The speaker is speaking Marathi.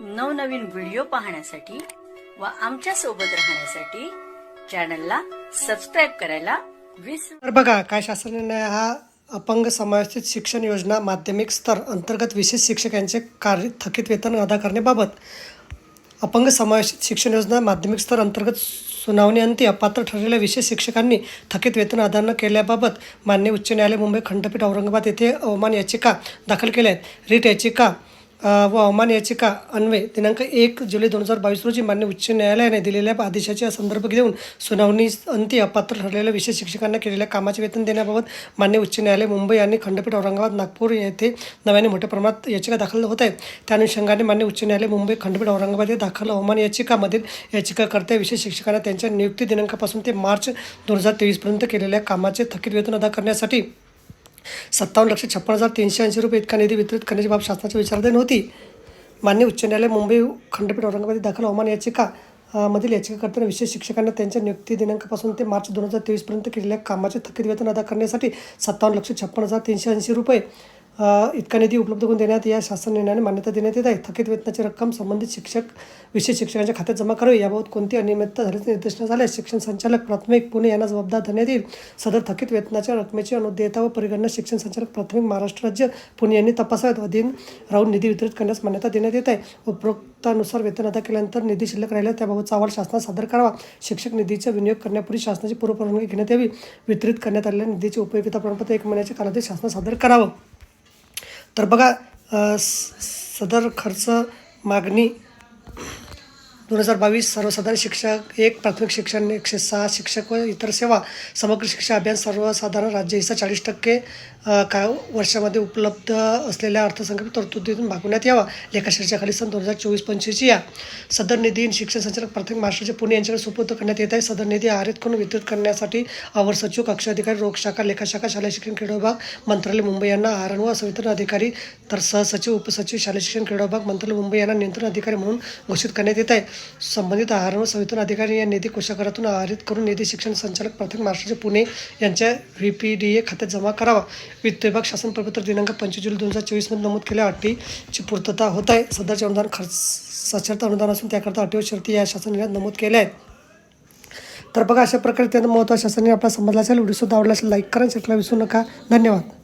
नवनवीन व्हिडिओ पाहण्यासाठी व आमच्यासोबत राहण्यासाठी चॅनलला सबस्क्राईब करायला विसर बघा काय शासनाने हा अपंग समायोजित शिक्षण योजना माध्यमिक स्तर अंतर्गत विशेष शिक्षकांचे कार्य थकीत वेतन अदा करण्याबाबत अपंग समावेशित शिक्षण योजना माध्यमिक स्तर अंतर्गत सुनावणी अंती अपात्र ठरलेल्या विशेष शिक्षकांनी थकीत वेतन अदा न केल्याबाबत मान्य उच्च न्यायालय मुंबई खंडपीठ औरंगाबाद येथे अवमान याचिका दाखल केल्या आहेत. रिट याचिका व अवमान याचिका अन्वये दिनांक एक जुलै दोन हजार बावीस रोजी मान्य उच्च न्यायालयाने दिलेल्या आदेशाचे संदर्भ घेऊन सुनावणी अंती अपात्र ठरलेल्या विशेष शिक्षकांना केलेल्या कामाचे वेतन देण्याबाबत मान्य उच्च न्यायालय मुंबई आणि खंडपीठ औरंगाबाद नागपूर येथे नव्याने मोठ्या प्रमाणात याचिका दाखल होत आहेत त्या अनुषंगाने मान्य उच्च न्यायालय मुंबई खंडपीठ औरंगाबाद येथे दाखल अवमान याचिकामधील याचिकाकर्त्या विशेष शिक्षकांना त्यांच्या नियुक्ती दिनांकापासून ते मार्च दोन हजार तेवीसपर्यंत केलेल्या कामाचे थकीत वेतन अदा करण्यासाठी सत्तावन्न लक्ष छप्पन हजार तीनशे ऐंशी रुपये इतका निधी वितरित करण्याची बाब शासनाच्या विचाराधीन होती. मान्य उच्च न्यायालय मुंबई खंडपीठ औरंगाबाद दाखल हवामान याचिका मधील मधील याचिकाकर्त्यांना विशेष शिक्षकांना त्यांच्या नियुक्ती दिनांकापासून ते मार्च दोन हजार तेवीसपर्यंत केलेल्या कामाचे थकीत वेतन अदा करण्यासाठी सत्तावन्न लक्ष छप्पन हजार तीनशे ऐंशी रुपये इतका निधी उपलब्ध करून देण्यात या शासन निर्णयाने मान्यता देण्यात येत आहे. थकीत वेतनाची रक्कम संबंधित शिक्षक विशेष शिक्षकांच्या खात्यात जमा करावी. याबाबत कोणती अनियमितता झाल्याचे निर्देशन झाल्यास शिक्षण संचालक प्राथमिक पुणे यांना जबाबदार धरण्यात येईल. सदर थकीत वेतनाच्या रकमेची अनुदेयता व परिगणना शिक्षण संचालक प्राथमिक महाराष्ट्र राज्य पुणे यांनी तपासाव्यात. अधीन राहून निधी वितरित करण्यास मान्यता देण्यात येत आहे. उपरोक्तानुसार वेतन अदा केल्यानंतर निधी शिल्लक राहिला त्याबाबतचा अहवाल शासनास सादर करावा. शिक्षक निधीचा विनियोग करण्यापूर्वी शासनाची पूर्वपरवानगी घेण्यात यावी. वितरित करण्यात आलेल्या निधीची उपयोगिता प्रमाणपत्र एक महिन्याच्या कालावधीत शासनास सादर करावं. तर बघा सदर खर्च मागणी दोन हजार बावीस सर्वसाधारण शिक्षक एक प्राथमिक शिक्षण एकशे सहा शिक्षक व इतर सेवा समग्र शिक्षा अभियान सर्वसाधारण राज्य हिस्सा चाळीस टक्के का वर्षामध्ये उपलब्ध असलेल्या अर्थसंकल्प तरतुदीतून भागवण्यात यावा. लेखाशीर्षाखाली सन दोन हजार चोवीस पंचवीसची या. सदर निधी शिक्षण संचालक प्राथमिक महाराष्ट्राचे पुणे यांच्याकडे सुपूर्द करण्यात येत आहे. सदर निधी आहारित करून वितरित करण्यासाठी अवर सचिव कक्ष अधिकारी रोगशाखा लेखाशाखा शालेय शिक्षण क्रीडा विभाग मंत्रालय मुंबई यांना आहारण व संवितरण अधिकारी तर सहसचिव उपसचिव शालेय शिक्षण क्रीडा विभाग मंत्रालय मुंबई यांना नियंत्रण अधिकारी म्हणून घोषित करण्यात येत आहे. संबंधित आहार व संविधान अधिकारी या निधी कोषागारातून आहारित करून निधी शिक्षण संचालक प्राथमिक महाराष्ट्राचे पुणे यांच्या व्ही पी डी ए खात्यात जमा करावा. वित्त विभाग शासन प्रपत्र दिनांक पंचवीस जुलै दोन हजार चोवीसमध्ये नमूद केल्या अटीची पूर्तता होत आहे. सध्याचे अनुदान खर्च साक्षरता अनुदान असून त्याकरता अटीवर शर्ती या शासन निर्णयात नमूद केल्या आहेत. तर बघा अशा प्रकारे त्यांना महत्त्वाच्या शासनाने आपला समजला असेल व्हिडिओसुद्धा आवडला असेल लाईक करा शेअर विसरू नका. धन्यवाद.